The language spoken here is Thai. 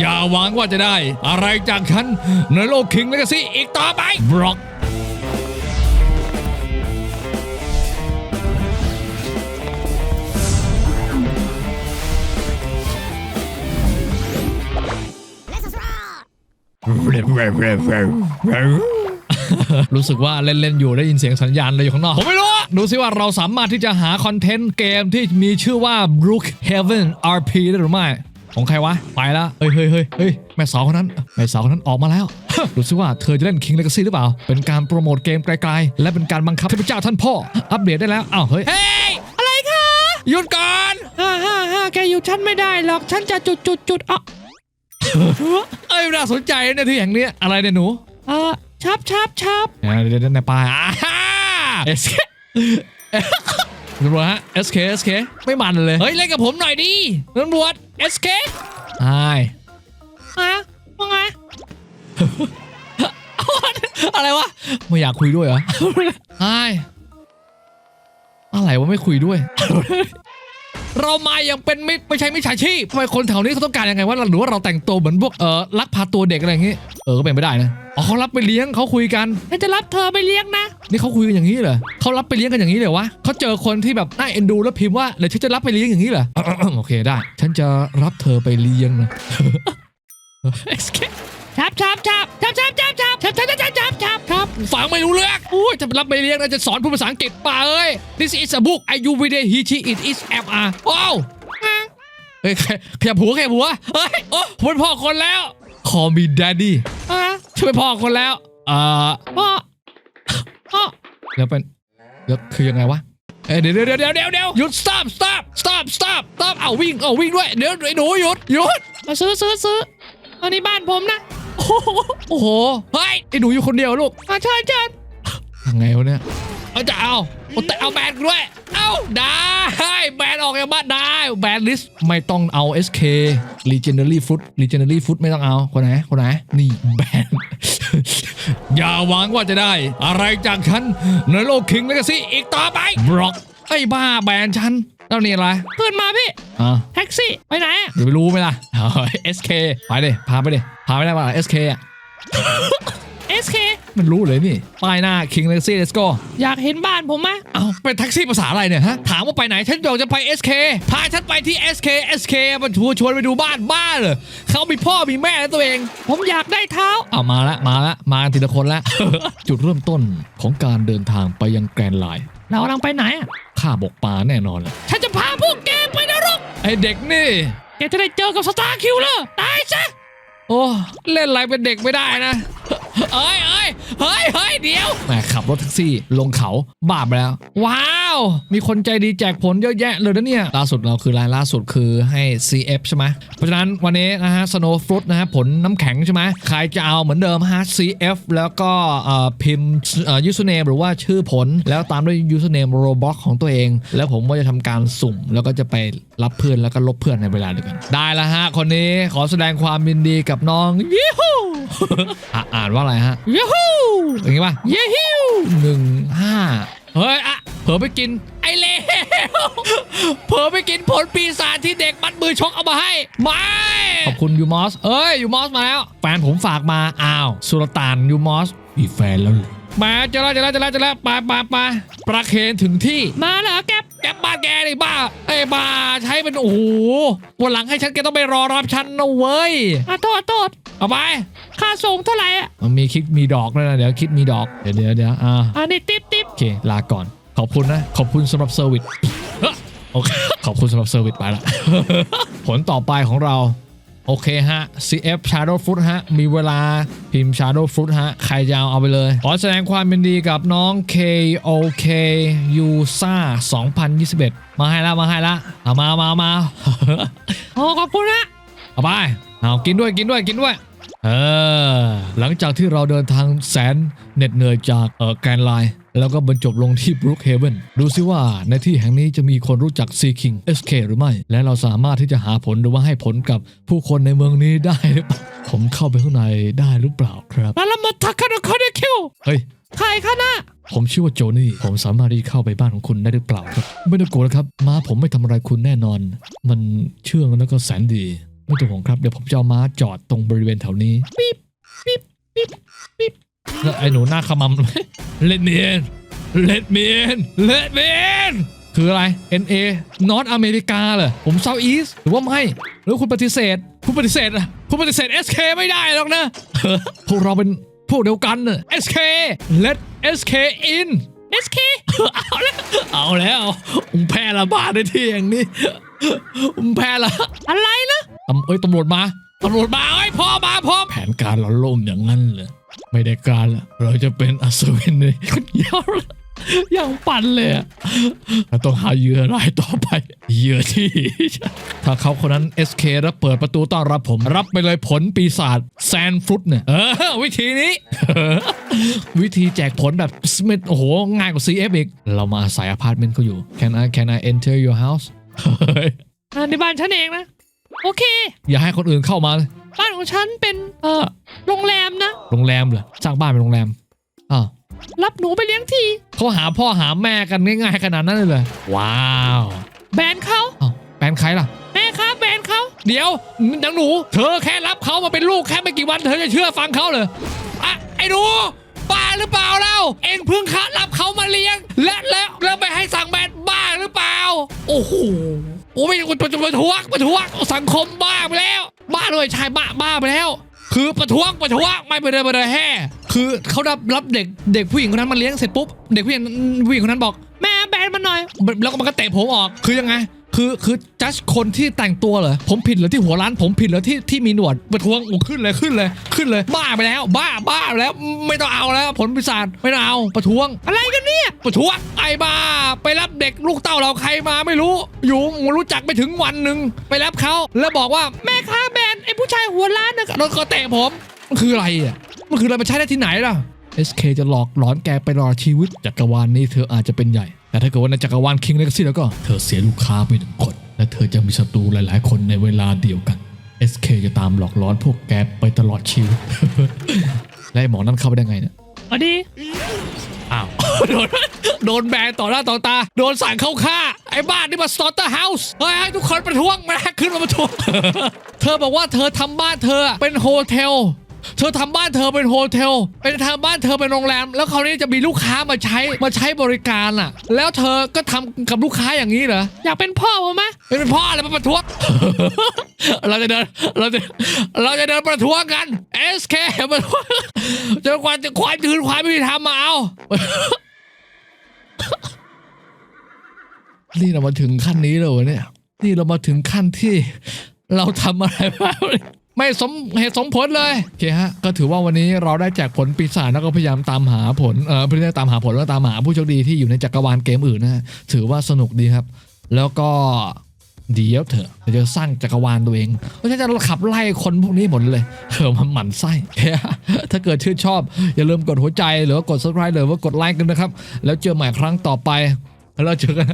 อย่าหวังว่าจะได้ อะไรจากฉันในโลกคิงเลกซี่อีกต่อไปบล็อกรู้สึกว่าเล่น ๆ อยู่ได้ยินเสียงสัญญาณอะไรอยู่ข้างนอก ผมไม่รู้ดูซิว่าเราสามารถที่จะหาคอนเทนต์เกมที่มีชื่อว่า Brookhaven RP ได้หรือไม่ ของใครวะ ไปแล้ว เฮ้ยเฮ้ยเฮ้ยเฮ้ยแม่สาวคนนั้น แม่สาวคนนั้นออกมาแล้วดูซิว่าเธอจะเล่น King Legacy หรือเปล่า เป็นการโปรโมทเกมไกลๆ และเป็นการบังคับเทพเจ้าท่านพ่อ อัปเดตได้แล้ว อ้าว เฮ้ย เฮ้ย อะไรคะ หยุดก่อนฮ่าฮ่าฮ่าแกอยู่ฉันไม่ได้หรอก ฉันจะจุดจุดจุดอะเอ้ยน่าสนใจนะที่แห่งเนี้ยอะไรเนี่ยหนูเออชับชับชับอ่าเดี๋ยวเดี๋ยวในปลายอ่าฮ่า SK ตำรวจฮะ SK SK ไม่มันเลย เฮ้ย เล่นกับผมหน่อยดิตำรวจ SK ไฮฮะว่าไง อะไรวะ ไม่อยากคุยด้วยเหรอไฮอะไรวะไม่คุยด้วย เรามายังเป็นมิตรไม่ใช่มิจฉาชีพทำไมคนแถวนี้เขาต้องการยังไงวะหรือว่าเราแต่งตัวเหมือนพวกเออลักพาตัวเด็กอะไรอย่างงี้เออก็เป็นไปได้นะอ๋อเขารับไปเลี้ยงเขาคุยกันฉันจะรับเธอไปเลี้ยงนะ นี่เขาคุยกันอย่างนี้เหรอเขารับไปเลี้ยงกันอย่างนี้เลยวะเขาเจอคนที่แบบน่าเอ็นดูแล้วพิมพ์ว่าเดี๋ยวฉันจะรับไปเลี้ยงอย่างนี้เหรอโอเคได้ ฉันจะรับเธอไปเลี้ยงนะชับชับชับชับชับชับชับชับชับชับชับชับชับชับ ฟังไม่รู้เรื่องโอ้ยจะไปรับไปเลี้ยงนะจะสอนพูดภาษาอังกฤษป่าเอ้ย This is a book I you with he she it is f r ว้าวเฮ้ยขยับหัวขยับหัวเฮ้ยโอ้ผมเป็นพ่อคนแล้ว Call me daddy อะฉันเป็นพ่อคนแล้วเอ่อพ่อพ่อเดี๋ยวเป็นเดี๋ยวคือยังไงวะเอ้ยเดี๋ยวเดี๋ยวเดี๋ยวเดี๋ยวเดี๋ยวหยุด stop stop stop stop stop เอาวิ่งเอาวิ่งด้วย เดี๋ยวไอ้หนูหยุดหยุดมาซื้อซื้อซื้ออันนี้บ้านผมนะ โอ้โหโอ้โหเฮ้ยไอ้หนูอยู่คนเดียวลูกอะเชิญเชิญยังไงวะเนี่ยเอาจะเอาเอาแต่เอาแบนกูด้วย เอาได้แบนออกจากบ้านได้แบนลิสไม่ต้องเอา SK Legendary Food Legendary Food ไม่ต้องเอาคนไหนคนไหนนี่แบนอย่าหวังว่าจะได้ อะไรจากฉันในโลกคิงเลกาซี่อีกต่อไปบล็อกไอ้บ้าแบนฉัน แล้วนี่อะไรขึ้นมาพี่อ่าแท็กซี่ไปไหนอะเดี๋ยวไปรู้ไหมล่ะ SK ไปดิพาไปดิพาไปได้ป่ะ SK อะ SK มันรู้เลยนี่ป้ายหน้า King Legacy Let's go อยากเห็นบ้านผมไหมเอาเป็นแท็กซี่ภาษาอะไรเนี่ยฮะ ถามว่าไปไหน ฉันอยากจะไป SK พาฉันไปที่ SK SK มันชวนชวนไปดูบ้านบ้านเหรอเขามีพ่อมีแม่แล้วตัวเอง ผมอยากได้เท้า เอามาละมาละมากันทีละคนละ จุดเริ่มต้นของการเดินทางไปยังแกรนด์ไลน์ เรากำลังไปไหนอะข้าบกปลาแน่นอนเลยฉันจะพาพวกแกไปนรก ไอเด็กนี่ แกจะได้เจอกับสตาร์คิวเลอร์ตายซะ โอ้เล่นอะไรเป็นเด็กไม่ได้นะ เอ้ยเอ้ยเฮ้ยเฮ้ยเดี๋ยวแหมขับรถแท็กซี่ลงเขาบ้าไปแล้ว ว้าว มีคนใจดีแจกผลเยอะแยะเลยนะเนี่ย ล่าสุดเราคือรายล่าสุดคือให้ CF ใช่ไหมเพราะฉะนั้นวันนี้นะฮะ Snow Fruit นะฮะผลน้ำแข็งใช่ไหมใครจะเอาเหมือนเดิมฮะ CF แล้วก็เอ่อพิมพ์เอ่อ username หรือว่าชื่อผล แล้วตามด้วย username Roblox ของตัวเอง แล้วผมก็จะทำการสุ่ม แล้วก็จะไปรับเพื่อนแล้วก็ลบเพื่อนในเวลาเดียวกัน ได้แล้วฮะ คนนี้ขอแสดงความยินดีกับน้องยิฮูอะอ่านว่าอะไรฮะยูฮูอย่างงี้ป่ะเยฮิวหนึ่งห้าเฮ้ยอะเผลอไปกิน ไอ้เลวเผลอไปกินผลปีศาจที่เด็กมัดมือชกเอามาให้ ไม่ ขอบคุณยูมอส เอ้ยยูมอสมาแล้ว แฟนผมฝากมา อ้าว สุลต่านยูมอส มีแฟนแล้วเหรอมาเจอแล้วเจอแล้วเจอแล้วเจอแล้วไปไปไปประเคนถึงที่ มาแล้วเหรอแกปแกบ้านแกดิบ้าไอ้บ้าใช้เป็นโอ้โหวันหลังให้ฉันแกต้องไปรอรับฉันนะเว้ยอะโทษโทษเอาไปค่าส่งเท่าไหร่อะมันมีคิดมีดอกด้วยนะเดี๋ยวคิดมีดอกเดี๋ยวเดี๋ยวเดี๋ยวอ่าอันนี้ติ๊บติ๊บโอเคลาก่อน ขอบคุณนะ ขอบคุณสำหรับเซอร์วิสโอเคขอบคุณสำหรับเซอร์วิสไปละผลต่อไปของเรา โอเคฮะ CF Shadow Fruit ฮะ มีเวลาพิมพ์ Shadow Fruit ฮะ ใครจะเอาเอาไปเลย ขอแสดงความเป็นดีกับน้อง KOK USA 2021 มาให้ละมาให้ละเอามามามาโอ้ขอบคุณนะเอาไปเอากินด้วยกินด้วยกินด้วยเออหลังจากที่เราเดินทางแสนเหน็ดเหนื่อยจากเออแกรนไลน์ แล้วก็บรรจบลงที่บรูคเฮเวนดูซิว่าในที่แห่งนี้จะมีคนรู้จักซีคิง SK หรือไม่ และเราสามารถที่จะหาผลหรือว่าให้ผลกับผู้คนในเมืองนี้ได้หรือเปล่าผมเข้าไปข้างในได้หรือเปล่าครับแล้วเรามาทักกันคอนเดคิวเฮ้ยใครคะน่ะผมชื่อว่าโจนี่ ผมสามารถที่เข้าไปบ้านของคุณได้หรือเปล่าครับ ไม่ต้องกลัวนะครับ ม้าผมไม่ทำอะไรคุณแน่นอน มันเชื่องแล้วก็แสนดี ไม่ต้องห่วงครับ เดี๋ยวผมจะเอาม้าจอดตรงบริเวณแถวนี้ปิ๊บปิ๊บปิ๊บปิ๊บแล้ว ไอ้หนูหน้าขมำเลดเมียนเลดเมียนเลดเมียนคืออะไร NA นอตอเมริกาเหรอผมเซาท์อีสหรือว่าไม่ หรือคุณปฏิเสธ คุณปฏิเสธอะคุณปฏิเสธ SK ไม่ได้หรอกนะ พวกเราเป็นพวกเดียวกันน่ะ SK let SK in SK เอาแล้วเอาแล้วมึงแพร่ระบาดในที่อย่างนี้มึงแพร่ละอะไรนะตำเอ้ยตำรวจมาตำรวจมาเอ้ยพ่อมาพ่อแผนการเราล่มอย่างนั้นเลย ไม่ได้การละเราจะเป็นอัศวินเลยคนเดียวละยังปั่นเลยเราต้องหาเหยื่อรายต่อไปเหยื่อที่ ถ้าเขาคนนั้น SK แล้วเปิดประตูต้อนรับผม รับไปเลยผลปีศาจแซนฟรุตเนี่ย เออ วิธีนี้ วิธีแจกผลแบบสมิธโอ้โห ง่ายกว่า CF อีก เรามาอาศัยอพาร์ตเมนต์เขาอยู่ Can I Can I enter your house ในบ้านฉันเองนะ โอเค อย่าให้คนอื่นเข้ามา บ้านของฉันเป็นเออโรง โรงแรมเหรอสร้างบ้านเป็นโรงแรมอ้าวรับหนูไปเลี้ยงทีเขาหาพ่อหาแม่กันง่ายๆขนาดนั้นเลยเหรอว้าวแบรนด์เขาอ้าวแฟนใครล่ะ แม่ครับแบรนด์เขาเดี๋ยวนังหนู เธอแค่รับเขามาเป็นลูกแค่ไม่กี่วันเธอจะเชื่อฟังเขาเลยอะไอ้หนูบ้าหรือเปล่าเล่าเองเพิ่งคัดรับเขามาเลี้ยง และแล้วแล้วไปให้สั่งแบนบ้าหรือเปล่า โอ้โหโอ้ไม่คุณจะมาทวงมาทวงสังคมบ้าไปแล้ว บ้าเลยชายบ้าบ้าไปแล้ว คือประท้วงประท้วงไม่ไปเลยไปเลยแฮ่คือเขารับรับเด็กเด็กผู้หญิงคนนั้นมาเลี้ยงเสร็จปุ๊บเด็กผู้หญิงผู้หญิงคนนั้นบอก แม่แบนมันหน่อย แล้วก็มันก็เตะผมออกคือยังไงคือคือจัดคนที่แต่งตัวเหรอผมผิดเหรอที่หัวร้านผมผิดเหรอที่ที่มีหนวดประท้วงอ้ขึ้นเลยขึ้นเลยขึ้นเลย บ้าไปแล้ว บ้าบ้าไปแล้วไม่ต้องเอาแล้ว ผลปีศาจไม่ต้องเอาประท้วง อะไรกันเนี่ยประท้วงไอ้บ้า ไปรับเด็กลูกเต้าเราใครมาไม่รู้ อยู่รู้จักไปถึงวันหนึ่งไปรับเขาแล้วบอกว่าแม่ค้าแบ ผู้ชายหัวล้านนะรถก็เตะผมมันคืออะไรอะมันคืออะไรมันใช้ได้ที่ไหนล่ะ SK จะหลอกหลอนแกไปรอดชีวิตจักรวาลนี้เธออาจจะเป็นใหญ่ แต่ถ้าเกิดว่าในจักรวาลคิงเลกซี่แล้วก็ เธอเสียลูกค้าไปหนึ่งคน และเธอจะมีศัตรูหลาย ๆ คนในเวลาเดียวกัน SK จะตามหลอกหลอนพวกแกไปตลอดชีวิต และไอ้หมอนั่นเข้าไปได้ไงเนี่ย สวัสดี อ้าว โดนโดนแบนต่อหน้าต่อตา โดนสั่งเข้าฆ่า ไอ้บ้านนี่มาสตอร์เตอร์เฮาส์เฮ้ยให้ทุกคนประท้วงมาขึ้นมาประท้วง เธอบอกว่าเธอทำบ้านเธอเป็นโฮเทล เธอทำบ้านเธอเป็นโฮเทลเป็นทำบ้านเธอเป็นโรงแรม แล้วคราวนี้จะมีลูกค้ามาใช้มาใช้บริการอะ แล้วเธอก็ทำกับลูกค้าอย่างนี้เหรออยากเป็นพ่อผมไหมเป็นพ่ออะไรมาประท้วงเราจะเดินเราจะเราจะเดินประท้วงกัน SK ประท้วงจนกว่าจะความยืนความไม่มีธรรมมาเอานี่เรามาถึงขั้นนี้แล้วเหรอเนี่ย นี่เรามาถึงขั้นที่เราทำอะไรมา ไม่สมเหตุสมผลเลยโอเคฮะก็ถือว่าวันนี้เราได้แจกผลปีศาจแล้วก็พยายามตามหาผลเออเพื่อตามหาผลแล้วตามหาผู้โชคดีที่อยู่ในจักรวาลเกมอื่นนะฮะถือว่าสนุกดีครับ แล้วก็เดี๋ยวเถอะเราจะสร้างจักรวาลตัวเองเพราะฉะนั้นจะขับไล่คนพวกนี้หมดเลยเออมันหมั่นไส้ ถ้าเกิดชื่นชอบ อย่าลืมกดหัวใจหรือว่ากด subscribe หรือว่ากดไลค์กันนะครับ แล้วเจอใหม่ครั้งต่อไปแล้วเจอกัน